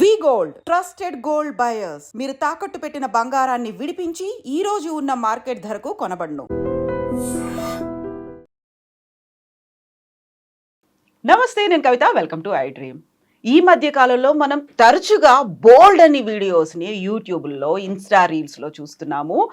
V gold. Trusted gold buyers. మీరు తాకట్టు పెట్టిన బంగారాన్ని విడిపించి ఈ రోజు ఉన్న మార్కెట్ ధరకు కొనబడును. నమస్తే నేను Kavitha. Welcome to I dream. ఈ మధ్య కాలంలో మనం తరచుగా బోల్డ్ అని వీడియోస్ని యూట్యూబ్లో ఇన్స్టా రీల్స్లో చూస్తున్నాము.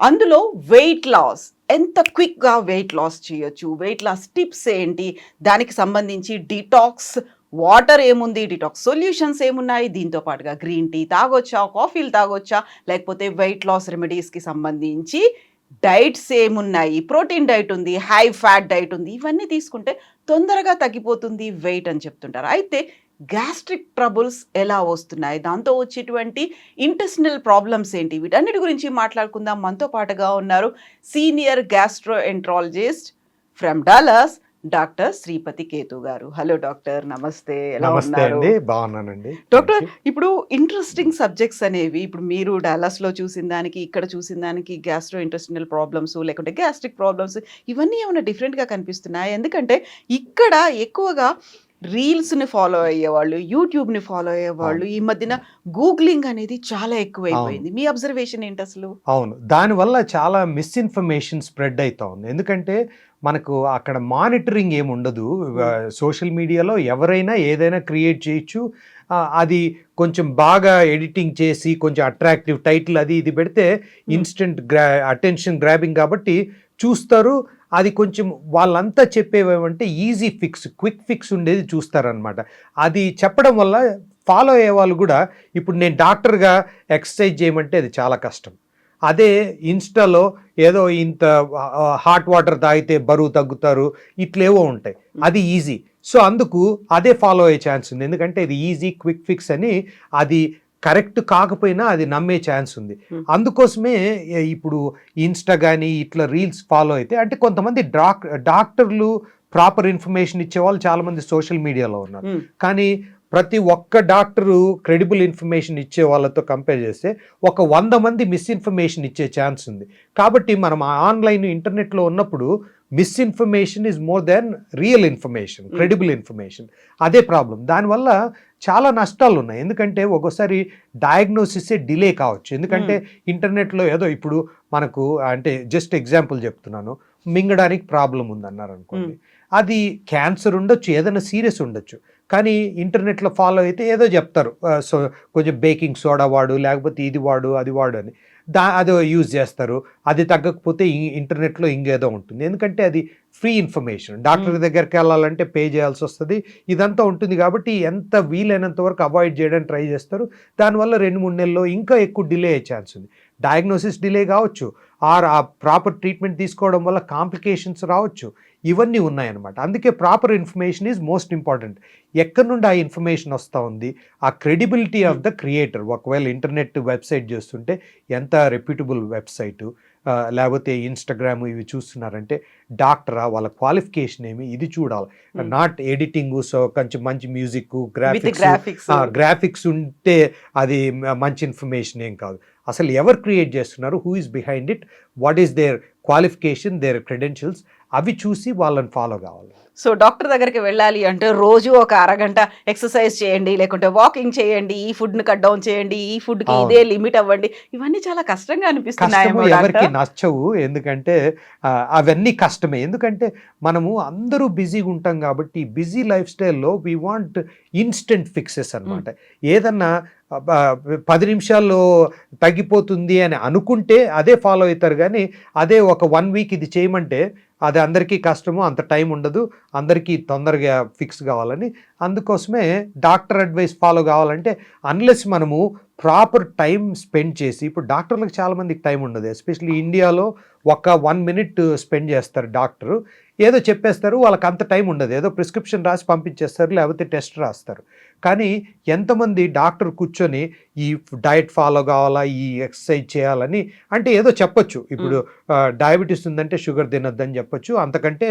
అందులో వెయిట్ లాస్. ఎంత క్విక్గా వెయిట్ లాస్ చేయొచ్చు? వెయిట్ లాస్ టిప్స్ ఏంటి? దానికి సంబంధించి డిటాక్స్ వాటర్ ఏముంది? డిటాక్స్ సొల్యూషన్స్ ఏమున్నాయి? దీంతో పాటుగా గ్రీన్ టీ తాగొచ్చా? కాఫీలు తాగొచ్చా? లేకపోతే వెయిట్ లాస్ రెమెడీస్కి సంబంధించి డైట్స్ ఏమున్నాయి? ప్రోటీన్ డైట్ ఉంది హై ఫ్యాట్ డైట్ ఉంది. ఇవన్నీ తీసుకుంటే తొందరగా తగ్గిపోతుంది వెయిట్ అని చెప్తుంటారు. అయితే గ్యాస్ట్రిక్ ట్రబుల్స్ ఎలా వస్తున్నాయి? దాంతో వచ్చేటువంటి ఇంటెస్టినల్ ప్రాబ్లమ్స్ ఏంటి? వీటన్నిటి గురించి మాట్లాడుకుందాం. మనతో పాటుగా ఉన్నారు senior gastroenterologist from Dallas doctor Sripathi Ketu గారు. హలో డాక్టర్ నమస్తే. ఎలా నమస్తే ఉన్నారు? అండి బాగున్నానండి. డాక్టర్ ఇప్పుడు ఇంట్రెస్టింగ్ సబ్జెక్ట్స్ అనేవి ఇప్పుడు మీరు డాలస్లో చూసిన దానికి ఇక్కడ చూసిన దానికి గ్యాస్ట్రో ఇంటెస్టినల్ ప్రాబ్లమ్స్ లేకుంటే గ్యాస్ట్రిక్ ప్రాబ్లమ్స్ ఇవన్నీ ఏమైనా different గా కనిపిస్తున్నాయి? ఎందుకంటే ఇక్కడ ఎక్కువగా reels ని ఫాలో అయ్యేవాళ్ళు యూట్యూబ్ని ఫాలో అయ్యేవాళ్ళు ఈ మధ్యన గూగ్లింగ్ అనేది చాలా ఎక్కువైపోయింది. మీ అబ్జర్వేషన్ ఏంటి అసలు? అవును. దానివల్ల చాలా మిస్ఇన్ఫర్మేషన్ స్ప్రెడ్ అవుతా ఉంది. ఎందుకంటే మనకు అక్కడ మానిటరింగ్ ఏమి ఉండదు. సోషల్ మీడియాలో ఎవరైనా ఏదైనా క్రియేట్ చేయొచ్చు. అది కొంచెం బాగా ఎడిటింగ్ చేసి కొంచెం అట్రాక్టివ్ టైటిల్ అది ఇది పెడితే ఇన్స్టెంట్ గ్రా అటెన్షన్ గ్రాబింగ్ కాబట్టి చూస్తారు. అది కొంచెం వాళ్ళంతా చెప్పేవేమంటే ఈజీ ఫిక్స్ క్విక్ ఫిక్స్ ఉండేది చూస్తారనమాట అది చెప్పడం వల్ల ఫాలో అయ్యే వాళ్ళు కూడా ఇప్పుడు నేను డాక్టర్గా ఎక్సర్సైజ్ చేయమంటే అది చాలా కష్టం. అదే ఇన్స్టాలో ఏదో ఇంత హాట్ వాటర్ తాగితే బరువు తగ్గుతారు ఇట్లేవో ఉంటాయి. అది ఈజీ. సో అందుకు అదే ఫాలో అయ్యే ఛాన్స్ ఉంది. ఎందుకంటే ఇది ఈజీ క్విక్ ఫిక్స్ అని అది కరెక్ట్ కాకపోయినా అది నమ్మే ఛాన్స్ ఉంది. అందుకోసమే ఇప్పుడు ఇన్స్టా కానీ ఇట్లా రీల్స్ ఫాలో అయితే అంటే కొంతమంది డాక్ డాక్టర్లు ప్రాపర్ ఇన్ఫర్మేషన్ ఇచ్చే వాళ్ళు చాలామంది సోషల్ మీడియాలో ఉన్నారు. కానీ ప్రతి ఒక్క డాక్టరు క్రెడిబుల్ ఇన్ఫర్మేషన్ ఇచ్చే వాళ్ళతో కంపేర్ చేస్తే ఒక వంద మంది మిస్ఇన్ఫర్మేషన్ ఇచ్చే ఛాన్స్ ఉంది. కాబట్టి మనం ఆన్లైన్ ఇంటర్నెట్లో ఉన్నప్పుడు misinformation is more than real information credible information. అదే ప్రాబ్లం దానివల్ల చాలా నష్టాలు ఉన్నాయి ఎందుకంటే ఒక్కోసారి డయాగ్నోసిసే డిలే కావచ్చు. ఎందుకంటే ఇంటర్నెట్లో ఏదో ఇప్పుడు మనకు అంటే జస్ట్ ఎగ్జాంపుల్ చెప్తున్నాను. మింగడానికి ప్రాబ్లం ఉందన్నారు అనుకోండి అది క్యాన్సర్ ఉండొచ్చు ఏదైనా సీరియస్ ఉండొచ్చు. కానీ ఇంటర్నెట్లో ఫాలో అయితే ఏదో చెప్తారు. సో కొంచెం బేకింగ్ సోడా వాడు లేకపోతే ఇది వాడు అది వాడు అని. దా అదో యూజ్ చేస్తారు. అది తగ్గకపోతే ఇంటర్నెట్లో ఇంకేదో ఉంటుంది. ఎందుకంటే అది ఫ్రీ ఇన్ఫర్మేషన్. డాక్టర్. దగ్గరికి వెళ్ళాలంటే పే చేయాల్సి వస్తుంది. ఇదంతా ఉంటుంది కాబట్టి ఎంత వీలైనంత వరకు అవాయిడ్ చేయడానికి ట్రై చేస్తారు. దానివల్ల రెండు మూడు నెలల్లో ఇంకా ఎక్కువ డిలే అయ్యే ఛాన్స్ ఉంది. డయాగ్నోసిస్ డిలే కావచ్చు. ఆర్ ఆ ప్రాపర్ ట్రీట్మెంట్ తీసుకోవడం వల్ల కాంప్లికేషన్స్ రావచ్చు. ఇవన్నీ ఉన్నాయన్నమాట. అందుకే proper information is most important ఎక్కడి నుండి ఆ ఇన్ఫర్మేషన్ వస్తూ ఉంది? ఆ క్రెడిబిలిటీ ఆఫ్ ద క్రియేటర్ ఒకవేళ ఇంటర్నెట్ వెబ్సైట్ చేస్తుంటే ఎంత రెప్యూటబుల్ వెబ్సైట్ లేకపోతే ఇన్స్టాగ్రామ్ ఇవి చూస్తున్నారంటే డాక్టరా వాళ్ళ క్వాలిఫికేషన్ ఏమి? ఇది చూడాలి. నాట్ ఎడిటింగ్ సో కొంచెం మంచి మ్యూజిక్ గ్రాఫిక్స్ గ్రాఫిక్స్ ఉంటే అది మంచి ఇన్ఫర్మేషన్ ఏం కాదు. అసలు ఎవరు క్రియేట్ చేస్తున్నారు? Who is behind it what is their qualification their credentials అవి చూసి వాళ్ళని ఫాలో కావాలి. సో డాక్టర్ దగ్గరికి వెళ్ళాలి అంటే రోజు ఒక అరగంట ఎక్సర్సైజ్ చేయండి లేకుంటే వాకింగ్ చేయండి ఈ ఫుడ్ని కట్ డౌన్ చేయండి ఈ ఫుడ్కి. ఇదే లిమిట్ అవ్వండి. ఇవన్నీ చాలా కష్టంగా అనిపిస్తున్నాయి ఎవరికి నచ్చవు. ఎందుకంటే అవన్నీ కష్టమే. ఎందుకంటే మనము అందరూ బిజీగా ఉంటాం కాబట్టి బిజీ లైఫ్ స్టైల్లో వీ వాంట్ ఇన్స్టెంట్ ఫిక్సెస్ అన్నమాట. ఏదన్నా పది నిమిషాల్లో తగ్గిపోతుంది అని అనుకుంటే అదే ఫాలో అవుతారు. కానీ అదే ఒక వన్ వీక్ ఇది చేయమంటే అది అందరికీ కష్టము అంత టైం ఉండదు అందరికీ తొందరగా ఫిక్స్ కావాలని. అందుకోసమే డాక్టర్ అడ్వైస్ ఫాలో కావాలంటే అన్లెస్ మనము ప్రాపర్ టైం స్పెండ్ చేసి ఇప్పుడు డాక్టర్లకు చాలామందికి టైం ఉండదు ఎస్పెషల్లీ ఇండియాలో ఒక వన్ మినిట్ స్పెండ్ చేస్తారు డాక్టరు. ఏదో చెప్పేస్తారు వాళ్ళకి అంత టైం ఉండదు ఏదో ప్రిస్క్రిప్షన్ రాసి పంపించేస్తారు లేకపోతే టెస్ట్ రాస్తారు. కానీ ఎంతమంది డాక్టర్ కూర్చొని ఈ డయట్ ఫాలో కావాలా ఈ ఎక్సర్సైజ్ చేయాలని అంటే ఏదో చెప్పొచ్చు. ఇప్పుడు డయాబెటీస్ ఉందంటే షుగర్ తినొద్దని చెప్పొచ్చు. అంతకంటే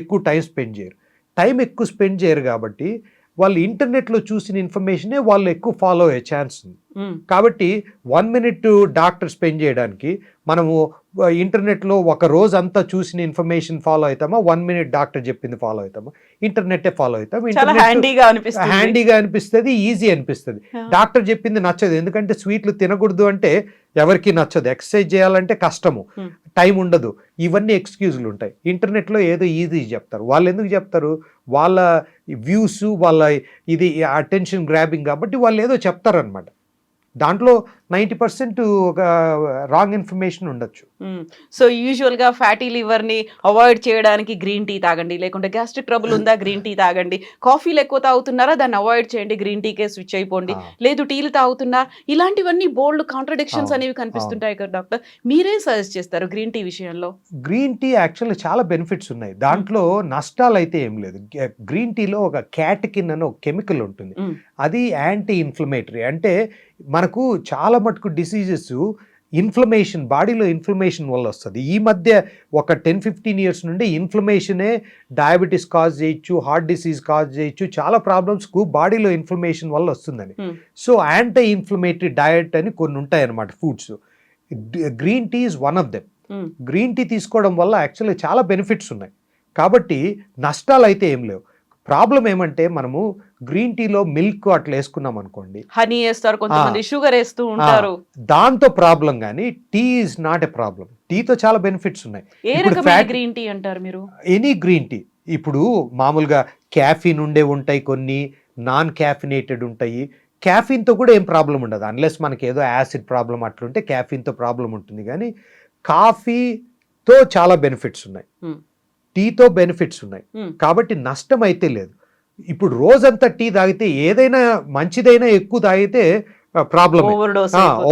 ఎక్కువ టైం స్పెండ్ చేయరు. టైం ఎక్కువ స్పెండ్ చేయరు కాబట్టి వాళ్ళు ఇంటర్నెట్లో చూసిన ఇన్ఫర్మేషనే వాళ్ళు ఎక్కువ ఫాలో అయ్యే ఛాన్స్ ఉంది. కాబట్టి వన్ మినిట్ డాక్టర్ స్పెండ్ చేయడానికి మనము ఇంటర్నెట్లో ఒక రోజు అంతా చూసిన ఇన్ఫర్మేషన్ ఫాలో అవుతామా? వన్ మినిట్ డాక్టర్ చెప్పింది ఫాలో అవుతామా? ఇంటర్నెట్టే ఫాలో అవుతాం. ఇంటర్నెట్ హ్యాండీగా అనిపిస్తుంది. హ్యాండీగా అనిపిస్తుంది ఈజీ అనిపిస్తుంది. డాక్టర్ చెప్పింది నచ్చదు. ఎందుకంటే స్వీట్లు తినకూడదు అంటే ఎవరికి నచ్చదు. ఎక్సర్సైజ్ చేయాలంటే కష్టము. Hmm. టైం ఉండదు. ఇవన్నీ ఎక్స్క్యూజ్లు ఉంటాయి. ఇంటర్నెట్లో ఏదో ఈజీ చెప్తారు. వాళ్ళు ఎందుకు చెప్తారు? వాళ్ళ వ్యూస్ వాళ్ళ ఇది అటెన్షన్ గ్రాబింగ్ కాబట్టి వాళ్ళు ఏదో చెప్తారనమాట దాంట్లో నైంటీ పర్సెంట్ ఒక రాంగ్ ఇన్ఫర్మేషన్ ఉండొచ్చు. సో యూజువల్గా ఫ్యాటీ లివర్ని అవాయిడ్ చేయడానికి గ్రీన్ టీ తాగండి లేకుంటే గ్యాస్ట్రిక్ ట్రబుల్ ఉందా గ్రీన్ టీ తాగండి. కాఫీలు ఎక్కువ తాగుతున్నారా దాన్ని అవాయిడ్ చేయండి గ్రీన్ టీకే స్విచ్ అయిపోండి. లేదు టీలు తాగుతున్నారు ఇలాంటివన్నీ బోల్డ్ కాంట్రడిక్షన్స్ అనేవి కనిపిస్తుంటాయి కదా డాక్టర్. మీరేం సజెస్ట్ చేస్తారు గ్రీన్ టీ విషయంలో? గ్రీన్ టీ యాక్చువల్లీ చాలా బెనిఫిట్స్ ఉన్నాయి. దాంట్లో నష్టాలు అయితే ఏం లేదు. గ్రీన్ టీలో ఒక క్యాటకిన్ అని ఒక కెమికల్ ఉంటుంది. అది యాంటీ ఇన్ఫ్లమేటరీ. అంటే మనకు చాలా మటుకు డిసీజెస్ ఇన్ఫ్లమేషన్ బాడీలో ఇన్ఫ్లమేషన్ వల్ల వస్తుంది. ఈ మధ్య ఒక టెన్ ఫిఫ్టీన్ ఇయర్స్ నుండి ఇన్ఫ్లమేషనే డయాబెటీస్ కాజ్ చేయొచ్చు హార్ట్ డిసీజ్ కాజ్ చేయొచ్చు చాలా ప్రాబ్లమ్స్కు బాడీలో ఇన్ఫ్లమేషన్ వల్ల వస్తుందని. Hmm. So anti inflammatory diet అని కొన్ని ఉంటాయి అన్నమాట foods green tea is one of them. Green tea తీసుకోవడం వల్ల యాక్చువల్లీ చాలా బెనిఫిట్స్ ఉన్నాయి. కాబట్టి నష్టాలు అయితే ఏం లేవు. ప్రాబ్లం ఏమంటే మనము గ్రీన్ టీలో మిల్క్ అట్లా వేసుకున్నాం అనుకోండి. హనీ వేస్తారు కొంతమంది షుగర్ వేస్తూ ఉంటారు. దాంతో ప్రాబ్లం కానీ tea is not a problem. టీతో చాలా బెనిఫిట్స్ ఉన్నాయి. గ్రీన్ టీ అంటారు మీరు? Any green tea. ఇప్పుడు మామూలుగా క్యాఫీన్ ఉండే ఉంటాయి కొన్ని నాన్ క్యాఫినేటెడ్ ఉంటాయి. క్యాఫీన్తో కూడా ఏం ప్రాబ్లం ఉండదు. అన్లెస్ మనకి ఏదో యాసిడ్ ప్రాబ్లం అట్లుంటే క్యాఫీన్తో ప్రాబ్లం ఉంటుంది. కానీ కాఫీతో చాలా బెనిఫిట్స్ ఉన్నాయి. టీతో బెనిఫిట్స్ ఉన్నాయి. Hmm. కాబట్టి నష్టం అయితే లేదు. ఇప్పుడు రోజంతా టీ తాగితే ఏదైనా మంచిదైనా ఎక్కువ తాగితే ప్రాబ్లం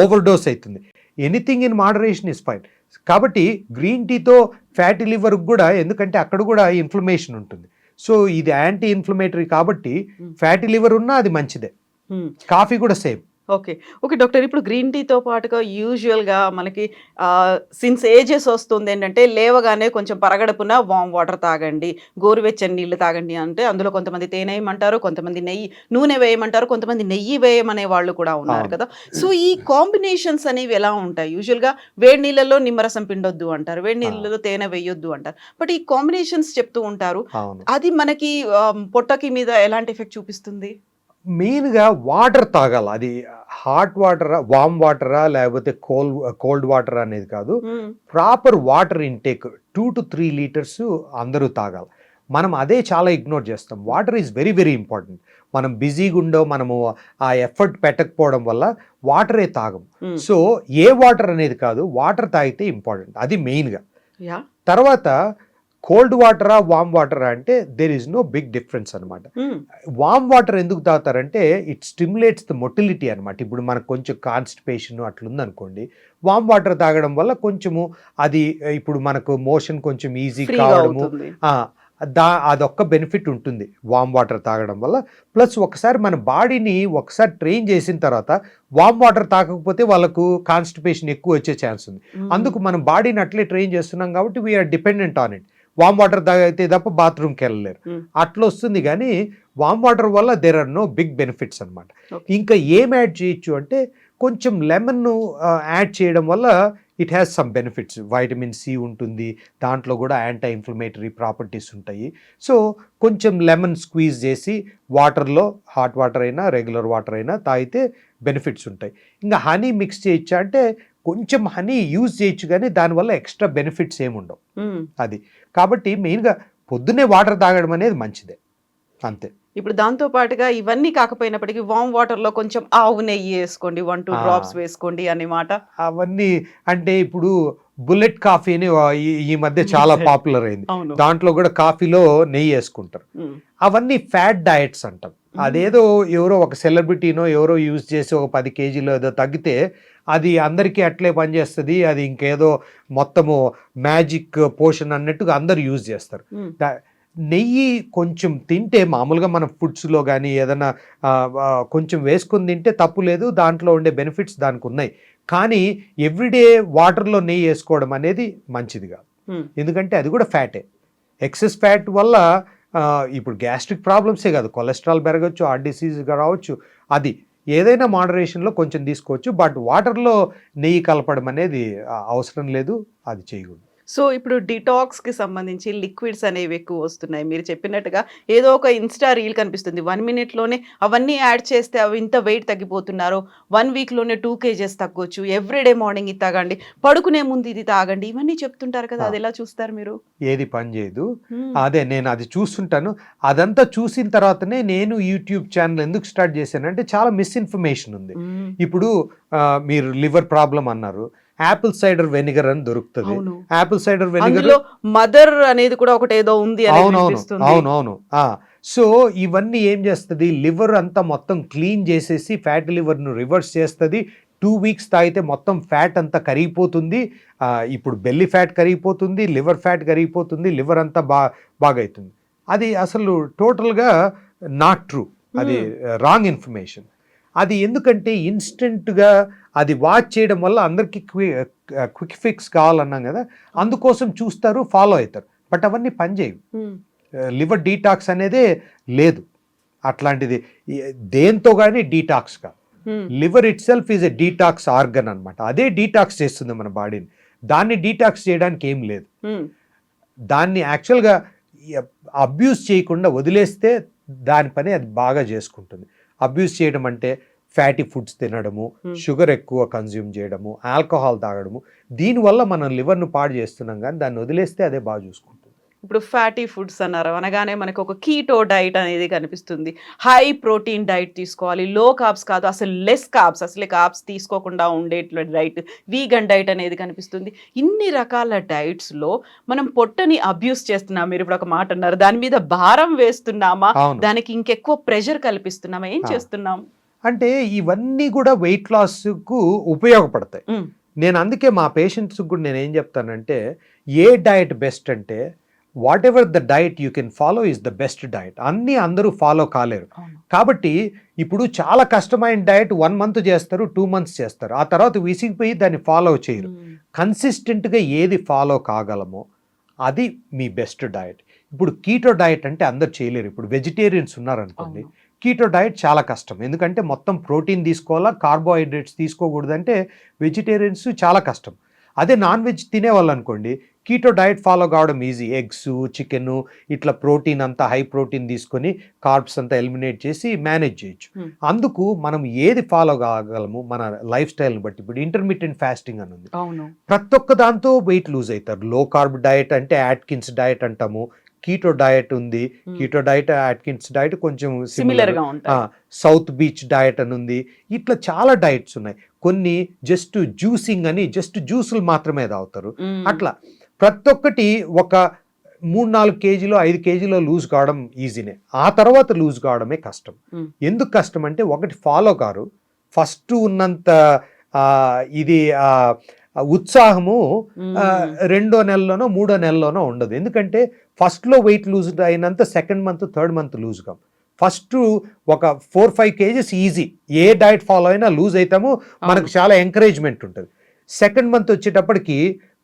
ఓవర్ డోస్ అవుతుంది anything in moderation is fine కాబట్టి గ్రీన్ టీతో ఫ్యాటీ లివర్ కూడా ఎందుకంటే అక్కడ కూడా ఇన్ఫ్లమేషన్ ఉంటుంది. సో ఇది యాంటీ ఇన్ఫ్లమేటరీ కాబట్టి Hmm. ఫ్యాటీ లివర్ ఉన్నా అది మంచిదే. కాఫీ కూడా సేమ్ ఓకే. ఓకే డాక్టర్ ఇప్పుడు గ్రీన్ టీతో పాటుగా యూజువల్గా మనకి సిన్స్ ఏజెస్ వస్తుంది ఏంటంటే లేవగానే కొంచెం పరగడుపున వామ్ వాటర్ తాగండి గోరువెచ్చని నీళ్ళు తాగండి అంటే అందులో కొంతమంది తేనె వేయమంటారు కొంతమంది నెయ్యి నూనె వేయమంటారు కొంతమంది నెయ్యి వేయమనే వాళ్ళు కూడా ఉన్నారు. కదా. సో ఈ కాంబినేషన్స్ అనేవి ఎలా ఉంటాయి? యూజువల్గా వేడి నీళ్ళలో నిమ్మరసం పిండొద్దు అంటారు వేడి నీళ్ళలో తేనె వేయొద్దు అంటారు. బట్ ఈ కాంబినేషన్స్ చెప్తూ ఉంటారు అది మనకి పొట్టకి మీద ఎలాంటి ఎఫెక్ట్ చూపిస్తుంది? మెయిన్గా వాటర్ తాగాలి. అది హాట్ వాటరా వామ్ వాటరా లేకపోతే కోల్డ్ కోల్డ్ వాటర్ అనేది కాదు. Proper water intake two to three litres అందరూ తాగాలి. మనం అదే చాలా ఇగ్నోర్ చేస్తాం. Water is very very important. మనం బిజీగా ఉండో మనము ఆ ఎఫర్ట్ పెట్టకపోవడం వల్ల వాటరే తాగం. సో ఏ వాటర్ అనేది కాదు వాటర్ తాగితే ఇంపార్టెంట్. అది మెయిన్గా. తర్వాత కోల్డ్ వాటరా వామ్ వాటరా అంటే there is no big difference అనమాట. వామ్ వాటర్ ఎందుకు తాగుతారంటే ఇట్ స్టిమ్యులేట్స్ ద మొటిలిటీ అనమాట ఇప్పుడు మనకు కొంచెం కాన్స్టిపేషన్ అట్లుంది అనుకోండి వామ్ వాటర్ తాగడం వల్ల కొంచెము అది ఇప్పుడు మనకు మోషన్ కొంచెం ఈజీ కావడము దా అదొక్క బెనిఫిట్ ఉంటుంది వామ్ వాటర్ తాగడం వల్ల. ప్లస్ ఒకసారి మన బాడీని ఒకసారి ట్రైన్ చేసిన తర్వాత వామ్ వాటర్ తాగకపోతే వాళ్ళకు కాన్స్టిపేషన్ ఎక్కువ వచ్చే ఛాన్స్ ఉంది. మ్మ్. అందుకు మనం బాడీని అట్లే ట్రైన్ చేస్తున్నాం కాబట్టి we are dependent on it warm water తాగితే తప్ప బాత్రూమ్కి వెళ్ళలేరు. అట్లా వస్తుంది కానీ వామ్ వాటర్ వల్ల there are no big benefits అనమాట. ఇంకా ఏం యాడ్ చేయొచ్చు అంటే కొంచెం లెమన్ యాడ్ చేయడం వల్ల it has some benefits vitamin C ఉంటుంది దాంట్లో కూడా యాంటీ ఇన్ఫ్లమేటరీ ప్రాపర్టీస్ ఉంటాయి. సో కొంచెం లెమన్ స్క్వీజ్ చేసి వాటర్లో హాట్ వాటర్ అయినా రెగ్యులర్ వాటర్ అయినా తాగితే బెనిఫిట్స్ ఉంటాయి. ఇంకా హనీ మిక్స్ చేయొచ్చా అంటే కొంచెం హనీ యూజ్ చేయొచ్చు కానీ దానివల్ల ఎక్స్ట్రా బెనిఫిట్స్ ఏముండవు. అది. కాబట్టి మెయిన్గా పొద్దున్నే వాటర్ తాగడం అనేది మంచిదే. అంతే. ఇప్పుడు దాంతో పాటుగా ఇవన్నీ కాకపోయినప్పటికీ వామ్ వాటర్లో కొంచెం ఆవు నెయ్యి వేసుకోండి వన్ టూ. డ్రాప్స్ వేసుకోండి అనే మాట. అవన్నీ అంటే ఇప్పుడు బుల్లెట్ కాఫీ అని ఈ- మధ్య చాలా పాపులర్ అయింది. దాంట్లో కూడా కాఫీలో నెయ్యి వేసుకుంటారు. అవన్నీ ఫ్యాట్ డయట్స్ అంటాం. అదేదో ఎవరో ఒక సెలబ్రిటీనో ఎవరో యూజ్ చేసి ఒక పది కేజీలో ఏదో తగ్గితే అది అందరికీ అట్లే పనిచేస్తుంది అది ఇంకేదో మొత్తము మ్యాజిక్ పోషన్ అన్నట్టుగా అందరు యూజ్ చేస్తారు. నెయ్యి కొంచెం తింటే మామూలుగా మన ఫుడ్స్లో కానీ ఏదైనా కొంచెం వేసుకొని తింటే తప్పు లేదు దాంట్లో ఉండే బెనిఫిట్స్ దానికి ఉన్నాయి. కానీ ఎవ్రీడే వాటర్లో నెయ్యి వేసుకోవడం అనేది మంచిది కాదు. ఎందుకంటే అది కూడా ఫ్యాటే. ఎక్సెస్ ఫ్యాట్ వల్ల ఇప్పుడు గ్యాస్ట్రిక్ ప్రాబ్లమ్సే కాదు. కొలెస్ట్రాల్ పెరగచ్చు హార్ట్ డిసీజ్ రావచ్చు. అది ఏదైనా మోడరేషన్లో కొంచెం తీసుకోవచ్చు. బట్ వాటర్లో నెయ్యి కలపడం అనేది అవసరం లేదు. అది చేయకూడదు. సో ఇప్పుడు డిటాక్స్కి సంబంధించి లిక్విడ్స్ అనేవి ఎక్కువ వస్తున్నాయి. మీరు చెప్పినట్టుగా ఏదో ఒక ఇన్స్టా రీల్ కనిపిస్తుంది. వన్ మినిట్లోనే అవన్నీ యాడ్ చేస్తే అవి ఇంత వెయిట్ తగ్గిపోతున్నారు వన్ వీక్లోనే టూ కేజెస్ తగ్గొచ్చు ఎవ్రీడే మార్నింగ్ ఇది తాగండి పడుకునే ముందు ఇది తాగండి ఇవన్నీ చెప్తుంటారు కదా అది ఎలా చూస్తారు మీరు? ఏది పని చేయదు. అదే నేను అది చూస్తుంటాను. అదంతా చూసిన తర్వాతనే నేను యూట్యూబ్ ఛానల్ ఎందుకు స్టార్ట్ చేశానంటే చాలా మిస్ఇన్ఫర్మేషన్ ఉంది. ఇప్పుడు మీరు లివర్ ప్రాబ్లం అన్నారు. యాపిల్ సైడర్ వెనిగర్ అని దొరుకుతుంది. యాపిల్ సైడర్ వెనిగర్ మదర్ అనేది కూడా ఒకటి ఏదో ఉంది అవునవును. అవునవును. సో ఇవన్నీ ఏం చేస్తుంది? లివర్ అంతా మొత్తం క్లీన్ చేసేసి ఫ్యాట్ లివర్ను రివర్స్ చేస్తుంది. టూ వీక్స్ తాగితే మొత్తం ఫ్యాట్ అంతా కరిగిపోతుంది. ఇప్పుడు బెల్లి ఫ్యాట్ కరిగిపోతుంది లివర్ ఫ్యాట్ కరిగిపోతుంది లివర్ అంతా బా బాగవుతుంది అది అసలు టోటల్గా నాట్ ట్రూ. అది రాంగ్ ఇన్ఫర్మేషన్. అది ఎందుకంటే ఇన్స్టెంట్గా అది వాచ్ చేయడం వల్ల అందరికీ క్విక్ ఫిక్స్ కావాలన్నాం కదా. అందుకోసం చూస్తారు ఫాలో అవుతారు. బట్ అవన్నీ పనిచేయవు. లివర్ డీటాక్స్ అనేదే లేదు. అట్లాంటిది దేంతో కానీ డీటాక్స్ కాదు. మ్మ్. Liver itself is a detox organ అనమాట అదే డీటాక్స్ చేస్తుంది మన బాడీని. దాన్ని డీటాక్స్ చేయడానికి ఏం లేదు. దాన్ని యాక్చువల్గా అబ్యూస్ చేయకుండా వదిలేస్తే దాని పని అది బాగా చేసుకుంటుంది. అబ్యూస్ చేయడం అంటే ఫ్యాటీ ఫుడ్స్ తినడము Hmm. షుగర్ ఎక్కువ కన్జ్యూమ్ చేయడము ఆల్కహాల్ తాగడము దీనివల్ల మనం లివర్ను పాడు చేస్తున్నాం కానీ దాన్ని వదిలేస్తే అదే బాగా చూసుకుంటుంది. ఇప్పుడు ఫ్యాటీ ఫుడ్స్ అన్నారు. అనగానే మనకు ఒక కీటో డైట్ అనేది కనిపిస్తుంది. హై ప్రోటీన్ డైట్ తీసుకోవాలి. లో కార్బ్స్ కాదు. అసలు లెస్ కార్బ్స్ అసలు కార్బ్స్ తీసుకోకుండా ఉండేటువంటి డైట్ వీగన్ డైట్ అనేది కనిపిస్తుంది. ఇన్ని రకాల డైట్స్లో మనం పొట్టని అబ్యూస్ చేస్తున్నాం. మీరు ఇప్పుడు ఒక మాట అన్నారు. దాని మీద భారం వేస్తున్నామా? దానికి ఇంకెక్కువ ప్రెషర్ కల్పిస్తున్నామా? ఏం. చేస్తున్నాం? అంటే ఇవన్నీ కూడా వెయిట్ లాస్కు ఉపయోగపడతాయి. నేను అందుకే మా పేషెంట్స్కి కూడా నేను ఏం చెప్తానంటే ఏ డయట్ బెస్ట్ అంటే whatever the diet you can follow is the best diet అన్నీ అందరూ ఫాలో కాలేరు. కాబట్టి ఇప్పుడు చాలా కష్టమైన డయట్ వన్ మంత్ చేస్తారు టూ మంత్స్ చేస్తారు ఆ తర్వాత విసిగిపోయి దాన్ని ఫాలో చేయరు. కన్సిస్టెంట్గా ఏది ఫాలో కాగలమో అది మీ బెస్ట్ డయట్ ఇప్పుడు కీటో డయట్ అంటే అందరు చేయలేరు ఇప్పుడు వెజిటేరియన్స్ ఉన్నారనుకోండి. కీటో డయట్ చాలా కష్టం. ఎందుకంటే మొత్తం ప్రోటీన్ తీసుకోవాలా కార్బోహైడ్రేట్స్ తీసుకోకూడదంటే వెజిటేరియన్స్ చాలా కష్టం. అదే నాన్ వెజ్ తినేవాళ్ళు అనుకోండి కీటో డయట్ ఫాలో కావడం ఈజీ ఎగ్స్ చికెన్ ఇట్లా ప్రోటీన్ అంతా హై ప్రోటీన్ తీసుకొని కార్బ్స్ అంతా ఎలిమినేట్ చేసి మేనేజ్ చేయొచ్చు. Hmm. అందుకు మనం ఏది ఫాలో కాగలము మన లైఫ్ స్టైల్ని బట్టి. ఇప్పుడు ఇంటర్మీడియట్ ఫాస్టింగ్ అని ఉంది. అవును. ప్రతి ఒక్క దాంతో వెయిట్ లూజ్ అవుతారు. లో కార్బ్ డయట్ అంటే యాట్కిన్స్ డయట్ అంటాము. కీటో డయట్ ఉంది. కీటో డయట్ యాట్కిన్స్ డయట్ కొంచెం సిమిలర్ సౌత్ బీచ్ డయట్ అని ఉంది. ఇట్లా చాలా డయట్స్ ఉన్నాయి. కొన్ని జస్ట్ జ్యూసింగ్ అని జస్ట్ జ్యూసులు మాత్రమే తాగుతారు. మ్మ్. అట్లా. ప్రతి ఒక్కటి ఒక మూడు నాలుగు కేజీలో ఐదు కేజీలో లూజ్ కావడం ఈజీనే ఆ తర్వాత లూజ్ కావడమే కష్టం. మ్మ్. ఎందుకు కష్టం అంటే ఒకటి ఫాలో కారు. ఫస్ట్ ఉన్నంత ఇది ఉత్సాహము. రెండో నెలలోనో మూడో నెలలోనో ఉండదు. ఎందుకంటే ఫస్ట్లో వెయిట్ లూజ్ అయినంత second month third month lose కాం. ఫస్ట్ ఒక ఫోర్ ఫైవ్ కేజెస్ ఈజీ. ఏ డైట్ ఫాలో అయినా లూజ్ అవుతాము మనకు చాలా ఎంకరేజ్మెంట్ ఉంటుంది. సెకండ్ మంత్ వచ్చేటప్పటికి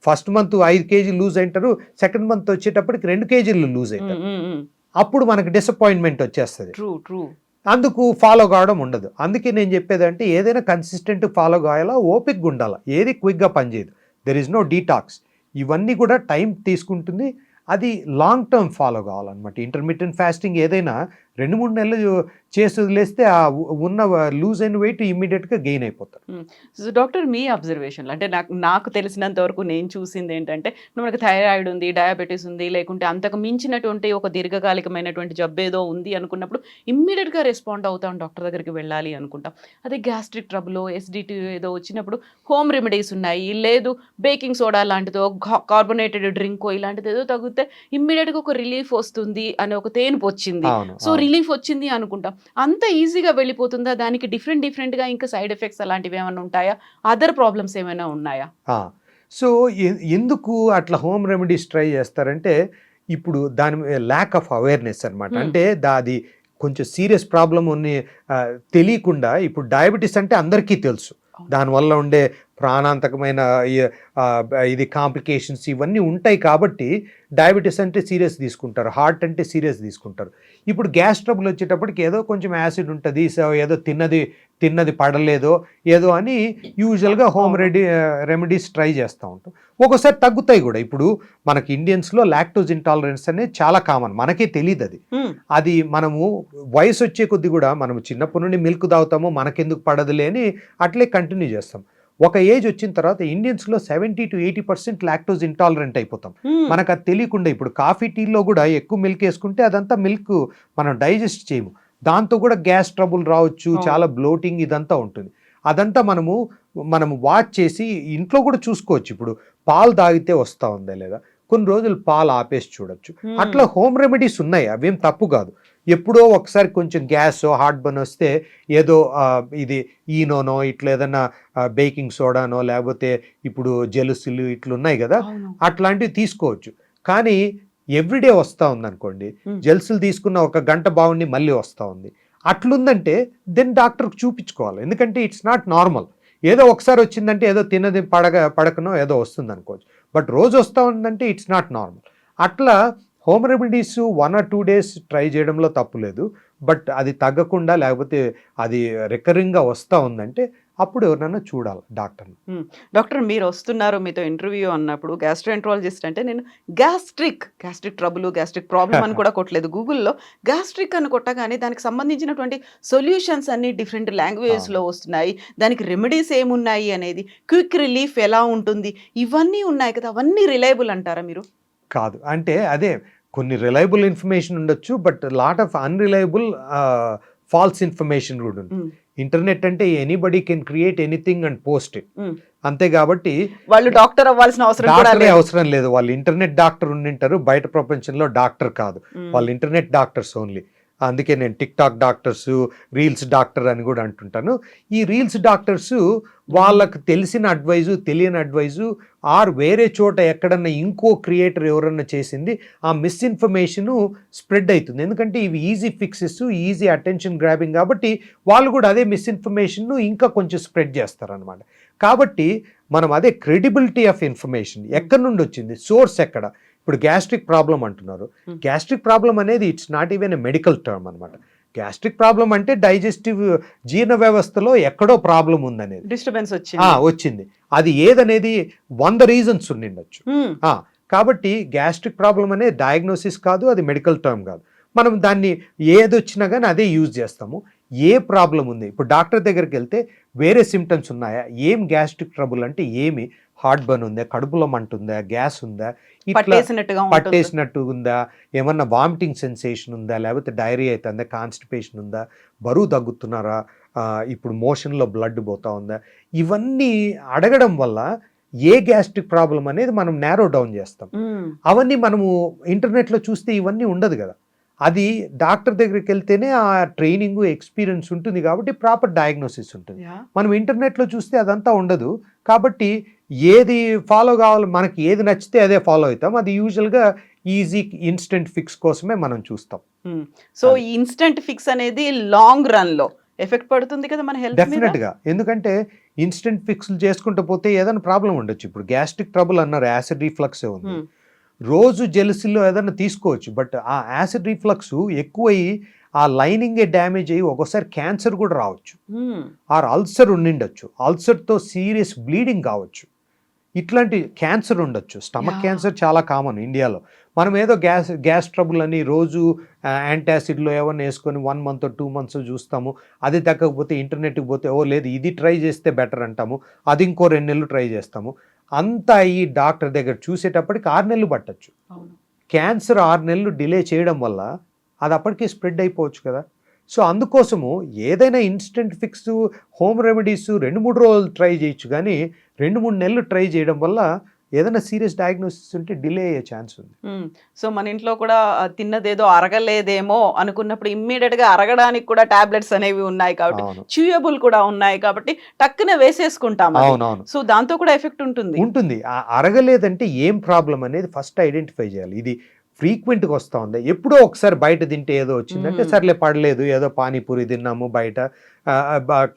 ఫస్ట్ మంత్ ఐదు కేజీలు లూజ్ అయింటారు. సెకండ్ మంత్ వచ్చేటప్పటికి రెండు కేజీలు లూజ్ అవుతారు అప్పుడు మనకు డిసప్పాయింట్మెంట్ వచ్చేస్తుంది. True true. అందుకు ఫాలో కావడం ఉండదు. అందుకే నేను చెప్పేదంటే ఏదైనా కన్సిస్టెంట్ ఫాలో కావాలా ఓపిక్గా ఉండాలా. ఏది క్విక్గా పనిచేయదు. దెర్ ఇస్ నో డీటాక్స్ ఇవన్నీ కూడా టైం తీసుకుంటుంది. అది లాంగ్ టర్మ్ ఫాలో కావాలన్నమాట. ఇంటర్మీడియట్ ఫాస్టింగ్ ఏదైనా రెండు మూడు నెలలు చేసి వదిలేస్తే ఆ ఉన్న లూజ్ అయిన వెయిట్ ఇమ్మీడియట్గా గెయిన్ అయిపోతారు. సో డాక్టర్ మీ అబ్జర్వేషన్లో అంటే నాకు నాకు తెలిసినంత వరకు నేను చూసింది ఏంటంటే మనకు థైరాయిడ్ ఉంది డయాబెటీస్ ఉంది లేకుంటే అంతకు మించినటువంటి ఒక దీర్ఘకాలికమైనటువంటి జబ్బు ఏదో ఉంది అనుకున్నప్పుడు ఇమ్మీడియట్గా రెస్పాండ్ అవుతాం డాక్టర్ దగ్గరికి వెళ్ళాలి అనుకుంటాం. అదే గ్యాస్ట్రిక్ ట్రబుల్ ఎస్డిటీ ఏదో వచ్చినప్పుడు హోమ్ రెమెడీస్ ఉన్నాయి లేదు బేకింగ్ సోడా లాంటిదో కార్బొనేటెడ్ డ్రింక్ ఇలాంటిది ఏదో తగ్గితే ఇమ్మీడియట్గా ఒక రిలీఫ్ వస్తుంది అని ఒక తేనుపు వచ్చింది. సో రిలీఫ్ వచ్చింది అనుకుంటాం. అంత ఈజీగా వెళ్ళిపోతుందా? దానికి డిఫరెంట్ డిఫరెంట్గా ఇంకా సైడ్ ఎఫెక్ట్స్ అలాంటివి ఏమైనా ఉంటాయా? అదర్ ప్రాబ్లమ్స్ ఏమైనా ఉన్నాయా? సో ఎందుకు అట్లా హోమ్ రెమెడీస్ ట్రై చేస్తారంటే ఇప్పుడు దాని ల్యాక్ ఆఫ్ అవేర్నెస్ అనమాట. అంటే దా అది కొంచెం సీరియస్ ప్రాబ్లమ్ ఉన్ని తెలియకుండా ఇప్పుడు డయాబెటీస్ అంటే అందరికీ తెలుసు. దానివల్ల ఉండే ప్రాణాంతకమైన ఇది కాంప్లికేషన్స్ ఇవన్నీ ఉంటాయి కాబట్టి డయాబెటీస్ అంటే సీరియస్ తీసుకుంటారు హార్ట్ అంటే సీరియస్ తీసుకుంటారు. ఇప్పుడు గ్యాస్ ట్రబుల్ వచ్చేటప్పటికి ఏదో కొంచెం యాసిడ్ ఉంటుంది సో ఏదో తిన్నది తిన్నది పడలేదో ఏదో అని యూజువల్గా హోమ్. రెడీ రెమెడీస్ ట్రై చేస్తూ ఉంటాం. ఒక్కోసారి తగ్గుతాయి కూడా. ఇప్పుడు మనకి ఇండియన్స్లో లాక్టోజ్ ఇంటాలరెన్స్ అనేది చాలా కామన్. మనకే తెలియదు అది. అది మనము వయసు వచ్చే కొద్ది కూడా మనం చిన్నప్పటి నుండి మిల్క్ తాగుతాము మనకెందుకు పడదులే అని అట్లే కంటిన్యూ చేస్తాం. ఒక ఏజ్ వచ్చిన తర్వాత ఇండియన్స్లో seventy to eighty percent lactose intolerant అయిపోతాం. మనకు అది తెలియకుండా ఇప్పుడు కాఫీ టీలో కూడా ఎక్కువ మిల్క్ వేసుకుంటే అదంతా మిల్క్ మనం డైజెస్ట్ చేయము. దాంతో కూడా గ్యాస్ ట్రబుల్ రావచ్చు. చాలా బ్లోటింగ్ ఇదంతా ఉంటుంది. అదంతా మనము మనము వాచ్ చేసి ఇంట్లో కూడా చూసుకోవచ్చు. ఇప్పుడు పాలు తాగితే వస్తూ ఉందా లేదా? కొన్ని రోజులు పాలు ఆపేసి చూడొచ్చు. అట్లా హోమ్ రెమెడీస్ ఉన్నాయి. అవేం తప్పు కాదు. ఎప్పుడో ఒకసారి కొంచెం గ్యాస్ హార్ట్ బర్న్ వస్తే ఏదో ఇది ఈనోనో ఇట్లా ఏదన్నా బేకింగ్ సోడానో లేకపోతే ఇప్పుడు జెలుసులు ఇట్లా ఉన్నాయి కదా. అట్లాంటివి తీసుకోవచ్చు. కానీ ఎవ్రీడే వస్తూ ఉందనుకోండి. జెల్సులు తీసుకున్న ఒక గంట బాగుండి మళ్ళీ వస్తూ ఉంది. అట్లుందంటే దెన్ డాక్టర్కి చూపించుకోవాలి. ఎందుకంటే ఇట్స్ నాట్ నార్మల్. ఏదో ఒకసారి వచ్చిందంటే ఏదో తిన్నది పడగ పడకనో ఏదో వస్తుంది అనుకోవచ్చు బట్ రోజు వస్తూ ఉందంటే ఇట్స్ నాట్ నార్మల్. అట్లా home remedies one or two days try చేయడంలో తప్పు లేదు. బట్ అది తగ్గకుండా లేకపోతే అది రికరింగ్గా వస్తూ ఉందంటే అప్పుడు ఎవరినైనా చూడాలి డాక్టర్ని. డాక్టర్ మీరు వస్తున్నారు మీతో ఇంటర్వ్యూ అన్నప్పుడు గ్యాస్ట్రోఎంట్రాలజిస్ట్ అంటే నేను gastric gastric trouble gastric problem అని కూడా కొట్టలేదు. గూగుల్లో గ్యాస్ట్రిక్ అని కొట్టగానే దానికి సంబంధించినటువంటి సొల్యూషన్స్ అన్ని డిఫరెంట్ లాంగ్వేజెస్లో వస్తున్నాయి. దానికి రెమెడీస్ ఏమున్నాయి అనేది క్విక్ రిలీఫ్ ఎలా ఉంటుంది ఇవన్నీ ఉన్నాయి కదా అవన్నీ రిలయబుల్ అంటారా మీరు? కాదు. అంటే అదే కొన్ని రిలయబుల్ ఇన్ఫర్మేషన్ ఉండొచ్చు but lot of unreliable false information కూడా ఉంది. ఇంటర్నెట్ అంటే anybody can create anything and post. అంతే కాబట్టి వాళ్ళు డాక్టర్ అవ్వాల్సిన అవసరం అవసరం లేదు. వాళ్ళు ఇంటర్నెట్ డాక్టర్ ఉండింటారు. బయట ప్రపంచంలో డాక్టర్ కాదు. వాళ్ళు ఇంటర్నెట్ డాక్టర్స్ ఓన్లీ అందుకే నేను TikTok doctors reels doctor అని కూడా అంటుంటాను. ఈ రీల్స్ డాక్టర్స్ వాళ్ళకు తెలిసిన అడ్వైజు తెలియని అడ్వైజు ఆర్ వేరే చోట ఎక్కడన్నా ఇంకో క్రియేటర్ ఎవరన్నా చేసింది ఆ మిస్ఇన్ఫర్మేషను స్ప్రెడ్ అవుతుంది. ఎందుకంటే ఇవి easy fixes easy attention grabbing కాబట్టి వాళ్ళు కూడా అదే మిస్ఇన్ఫర్మేషన్ను ఇంకా కొంచెం స్ప్రెడ్ చేస్తారనమాట కాబట్టి మనం అదే క్రెడిబిలిటీ ఆఫ్ ఇన్ఫర్మేషన్ ఎక్కడి నుండి వచ్చింది? సోర్స్ ఎక్కడ? ఇప్పుడు గ్యాస్ట్రిక్ ప్రాబ్లం అంటున్నారు. Hmm. గ్యాస్ట్రిక్ ప్రాబ్లం అనేది it's not even a medical term అనమాట గ్యాస్ట్రిక్ ప్రాబ్లం అంటే డైజెస్టివ్ జీర్ణ వ్యవస్థలో ఎక్కడో ప్రాబ్లం ఉందనేది. డిస్టర్బెన్స్ వచ్చింది. వచ్చింది. అది ఏదనేది వంద రీజన్స్ ఉండిండొచ్చు. Mm. ఆ, కాబట్టి గ్యాస్ట్రిక్ ప్రాబ్లం అనేది డయాగ్నోసిస్ కాదు అది మెడికల్ టర్మ్ కాదు. మనం దాన్ని ఏది వచ్చినా కానీ అదే యూజ్ చేస్తాము. ఏ ప్రాబ్లం ఉంది? ఇప్పుడు డాక్టర్ దగ్గరికి వెళ్తే వేరే సిమ్టమ్స్ ఉన్నాయా? ఏం గ్యాస్ట్రిక్ ట్రబుల్ అంటే ఏమి? హార్ట్ బర్న్ ఉందా? కడుపులో మంట ఉందా? గ్యాస్ ఉందా? ఇట్లా పట్టేసినట్టు ఉందా? ఏమన్నా వామిటింగ్ సెన్సేషన్ ఉందా? లేకపోతే డైరీ అవుతుందా కాన్స్టిపేషన్ ఉందా? బరువు తగ్గుతున్నారా? ఇప్పుడు మోషన్లో బ్లడ్ పోతా ఉందా? ఇవన్నీ అడగడం వల్ల ఏ గ్యాస్ట్రిక్ ప్రాబ్లం అనేది మనం నేరో డౌన్ చేస్తాం. అవన్నీ మనము ఇంటర్నెట్లో చూస్తే ఇవన్నీ ఉండదు కదా. అది డాక్టర్ దగ్గరికి వెళ్తేనే ఆ ట్రైనింగ్ ఎక్స్పీరియన్స్ ఉంటుంది కాబట్టి ప్రాపర్ డయాగ్నోసిస్ ఉంటుంది. మనం ఇంటర్నెట్లో చూస్తే అదంతా ఉండదు. కాబట్టి ఏది ఫాలో కావాలి మనకి ఏది నచ్చితే అదే ఫాలో అవుతాం. అది యూజువల్గా ఈజీ ఇన్స్టెంట్ ఫిక్స్ కోసమే మనం చూస్తాం. సో ఈ ఇన్స్టెంట్ ఫిక్స్ అనేది లాంగ్ రన్లో ఎఫెక్ట్ పడుతుంది కదా మన హెల్త్ డెఫినెట్గా. ఎందుకంటే ఇన్స్టెంట్ ఫిక్స్లు చేసుకుంటూ పోతే ఏదైనా ప్రాబ్లం ఉండొచ్చు. ఇప్పుడు గ్యాస్ట్రిక్ ట్రబుల్ అన్నారు యాసిడ్ రిఫ్లక్స్ ఉంది. రోజు జెలసిలో ఏదైనా తీసుకోవచ్చు బట్ ఆ యాసిడ్ రిఫ్లక్స్ ఎక్కువయ్యి ఆ లైనింగే డ్యామేజ్ అయ్యి ఒక్కోసారి క్యాన్సర్ కూడా రావచ్చు. ఆర్ అల్సర్ ఉండిండొచ్చు. అల్సర్తో సీరియస్ బ్లీడింగ్ కావచ్చు. ఇట్లాంటి క్యాన్సర్ ఉండొచ్చు. స్టమక్. క్యాన్సర్ చాలా కామన్ ఇండియాలో. మనం ఏదో గ్యాస్ గ్యాస్ ట్రబుల్ అని రోజు యాంటాసిడ్లో ఏమన్నా వేసుకొని వన్ మంత్ టూ మంత్స్ చూస్తాము. అది తగ్గకపోతే ఇంటర్నెట్కి పోతే ఓ లేదు ఇది ట్రై చేస్తే బెటర్ అంటాము. అది ఇంకో రెండు నెలలు ట్రై చేస్తాము. అంతా ఈ డాక్టర్ దగ్గర చూసేటప్పటికి ఆరు నెలలు పట్టచ్చు. క్యాన్సర్ ఆరు నెలలు డిలే చేయడం వల్ల అది అప్పటికే స్ప్రెడ్ అయిపోవచ్చు కదా. సో అందుకోసము ఏదైనా ఇన్స్టెంట్ ఫిక్స్ హోమ్ రెమెడీస్ రెండు మూడు రోజులు ట్రై చేయొచ్చు కానీ రెండు మూడు నెలలు ట్రై చేయడం వల్ల ఏదైనా సీరియస్ డయాగ్నోసిస్ ఉంటే డిలే అయ్యే ఛాన్స్ ఉంది. సో మన ఇంట్లో కూడా తిన్నదేదో అరగలేదేమో అనుకున్నప్పుడు ఇమ్మీడియట్గా అరగడానికి కూడా టాబ్లెట్స్ అనేవి ఉన్నాయి కాబట్టి చూయబుల్ కూడా ఉన్నాయి కాబట్టి టక్కున వేసేసుకుంటాం. అవునవును. సో దాంతో కూడా ఎఫెక్ట్ ఉంటుంది. ఉంటుంది. అరగలేదంటే ఏం ప్రాబ్లం అనేది ఫస్ట్ ఐడెంటిఫై చేయాలి. ఇది ఫ్రీక్వెంట్గా వస్తూ ఉంది. ఎప్పుడో ఒకసారి బయట తింటే ఏదో వచ్చిందంటే. సర్లే పడలేదు ఏదో పానీపూరి తిన్నాము బయట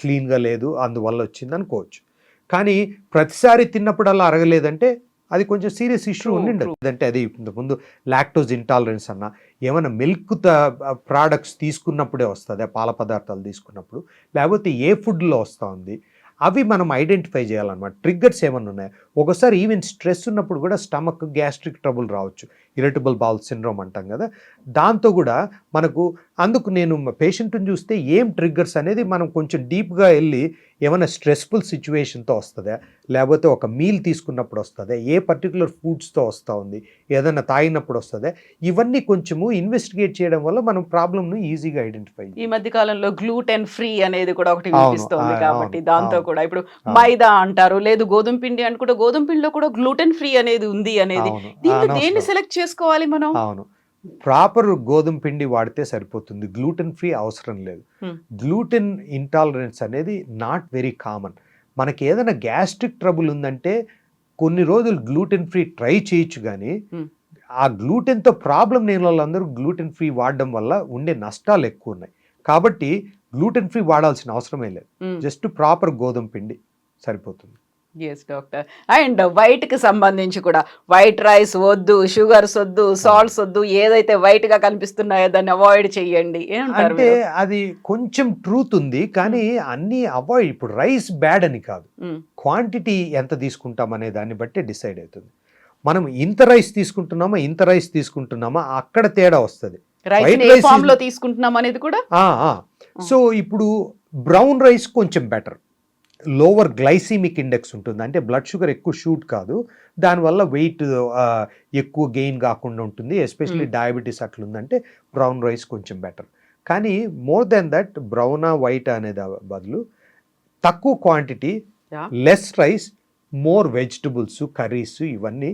క్లీన్గా లేదు అందువల్ల వచ్చింది అనుకోవచ్చు. కానీ ప్రతిసారి తిన్నప్పుడల్లా అరగలేదంటే అది కొంచెం సీరియస్ ఇష్యూ ఉండిండదు అంటే అది ముందు లాక్టోజ్ ఇంటాలరెన్స్ అన్న ఏమైనా మిల్క్ ప్రోడక్ట్స్ తీసుకున్నప్పుడే వస్తుంది పాల పదార్థాలు తీసుకున్నప్పుడు లేకపోతే ఏ ఫుడ్లో వస్తూ ఉంది అవి మనం ఐడెంటిఫై చేయాలన్నమాట. ట్రిగ్గర్స్ ఏమైనా ఉన్నాయి? ఒకసారి ఈవెన్ స్ట్రెస్ ఉన్నప్పుడు కూడా స్టమక్ గ్యాస్ట్రిక్ ట్రబుల్ రావచ్చు. ఇరిటబుల్ బాల్ సిండ్రోమ్ అంటాం కదా. దాంతో కూడా మనకు అందుకు నేను పేషెంట్ని చూస్తే ఏం ట్రిగ్గర్స్ అనేది మనం కొంచెం డీప్గా వెళ్ళి ఏమైనా స్ట్రెస్ఫుల్ సిచ్యువేషన్తో వస్తుందా? లేకపోతే ఒక మీల్ తీసుకున్నప్పుడు వస్తుందా? ఏ పర్టికులర్ ఫుడ్స్తో వస్తూ ఉంది? ఏదైనా తాగినప్పుడు వస్తుందా? ఇవన్నీ కొంచెము ఇన్వెస్టిగేట్ చేయడం వల్ల మనం ప్రాబ్లమ్ను ఈజీగా ఐడెంటిఫై ఈ మధ్య కాలంలో గ్లూటెన్ ఫ్రీ అనేది కూడా ఒకటి వినిపిస్తోంది కాబట్టి దాంతో. కూడా ఇప్పుడు. మైదా అంటారు లేదు గోధుమ పిండి అని కూడా గోధుమ పిండిలో కూడా గ్లూటెన్ ఫ్రీ అనేది ఉంది అనేది. దీంట్లో అనవసరం. దేన్ని సెలెక్ట్ చేసుకోవాలి మనం? అవును. ప్రాపర్ గోధుమ పిండి వాడితే సరిపోతుంది. గ్లూటెన్ ఫ్రీ అవసరం లేదు. గ్లూటెన్ ఇంటాలరెన్స్ అనేది నాట్ వెరీ కామన్. మనకి ఏదైనా గ్యాస్ట్రిక్ ట్రబుల్ ఉందంటే కొన్ని రోజులు గ్లూటెన్ ఫ్రీ ట్రై చేయొచ్చు కానీ. ఆ గ్లూటెన్తో ప్రాబ్లం లేని వాళ్ళందరూ గ్లూటెన్ ఫ్రీ వాడడం వల్ల ఉండే నష్టాలు ఎక్కువ ఉన్నాయి. కాబట్టి గ్లూటెన్ ఫ్రీ వాడాల్సిన అవసరమే లేదు. జస్ట్ ప్రాపర్ గోధుమ పిండి సరిపోతుంది. ఎస్ డాక్టర్ అండ్ వైట్కి సంబంధించి కూడా వైట్ రైస్ వద్దు షుగర్స్ వద్దు సాల్ట్స్ వద్దు ఏదైతే వైట్గా కనిపిస్తున్నాయో దాన్ని అవాయిడ్ చేయండి. అంటే? అది కొంచెం ట్రూత్ ఉంది కానీ అన్నీ అవాయిడ్ ఇప్పుడు రైస్ బ్యాడ్ అని కాదు. క్వాంటిటీ ఎంత తీసుకుంటాం అనే దాన్ని బట్టి డిసైడ్ అవుతుంది. మనం ఇంత రైస్ తీసుకుంటున్నామా ఇంత రైస్ తీసుకుంటున్నామా అక్కడ తేడా వస్తుంది. తీసుకుంటున్నాం అనేది కూడా? సో ఇప్పుడు బ్రౌన్ రైస్ కొంచెం బెటర్ లోవర్ గ్లైసీమిక్ ఇండెక్స్ ఉంటుంది. అంటే బ్లడ్ షుగర్ ఎక్కువ షూట్ కాదు. దానివల్ల వెయిట్ ఎక్కువ గెయిన్ కాకుండా ఉంటుంది. Especially Hmm. డయాబెటీస్ అట్లుందంటే బ్రౌన్ రైస్ కొంచెం బెటర్ కానీ మోర్ దెన్ దట్ బ్రౌనా వైట్ అనేది బదులు తక్కువ quantity. Less rice more vegetables curries ఇవన్నీ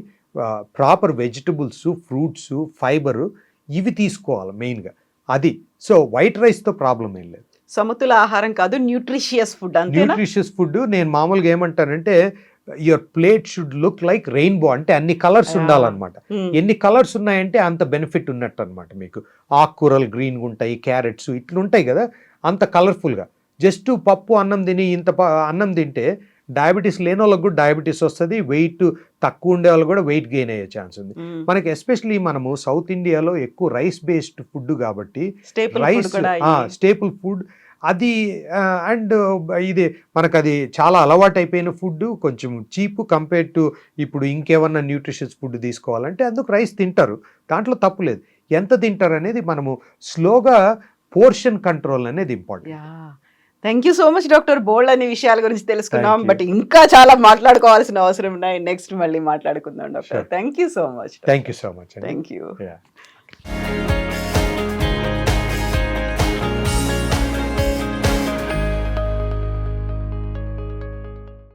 ప్రాపర్ వెజిటబుల్స్ ఫ్రూట్స్ ఫైబర్ ఇవి తీసుకోవాలి మెయిన్గా అది. సో వైట్ రైస్తో ప్రాబ్లం ఏం లేదు. సమతుల ఆహారం కాదు న్యూట్రిషియస్ ఫుడ్ న్యూట్రిషియస్ ఫుడ్ నేను మామూలుగా ఏమంటానంటే your plate should look like rainbow అంటే అన్ని కలర్స్. ఉండాలన్నమాట మ్మ్. ఎన్ని కలర్స్ ఉన్నాయంటే అంత బెనిఫిట్ ఉన్నట్టు అనమాట మీకు ఆకుకూరలు గ్రీన్గా ఉంటాయి క్యారెట్స్ ఇట్లా ఉంటాయి కదా అంత కలర్ఫుల్గా జస్ట్ పప్పు అన్నం తిని ఇంత అన్నం తింటే డయాబెటీస్ లేని వాళ్ళకి కూడా డయాబెటీస్ వస్తుంది వెయిట్ తక్కువ ఉండే వాళ్ళు కూడా వెయిట్ గెయిన్ అయ్యే ఛాన్స్ ఉంది. మనకి ఎస్పెషలీ మనము సౌత్ ఇండియాలో ఎక్కువ రైస్ బేస్డ్ ఫుడ్ కాబట్టి రైస్. స్టేపుల్ ఫుడ్ అది అండ్ ఇది మనకు అది చాలా అలవాటు అయిపోయిన ఫుడ్ కొంచెం చీప్ కంపేర్ టు ఇప్పుడు ఇంకేమన్నా న్యూట్రిషియస్ ఫుడ్ తీసుకోవాలంటే అందుకు రైస్ తింటారు దాంట్లో తప్పు లేదు ఎంత తింటారు అనేది మనము స్లోగా పోర్షన్ కంట్రోల్ అనేది important thank you so much doctor బోల్డ్ అనే విషయాల గురించి తెలుసుకున్నాం. బట్ ఇంకా చాలా మాట్లాడుకోవాల్సిన అవసరం ఉన్నాయి నెక్స్ట్ మళ్ళీ మాట్లాడుకుందాం doctor. Thank you so much thank you so much thank you.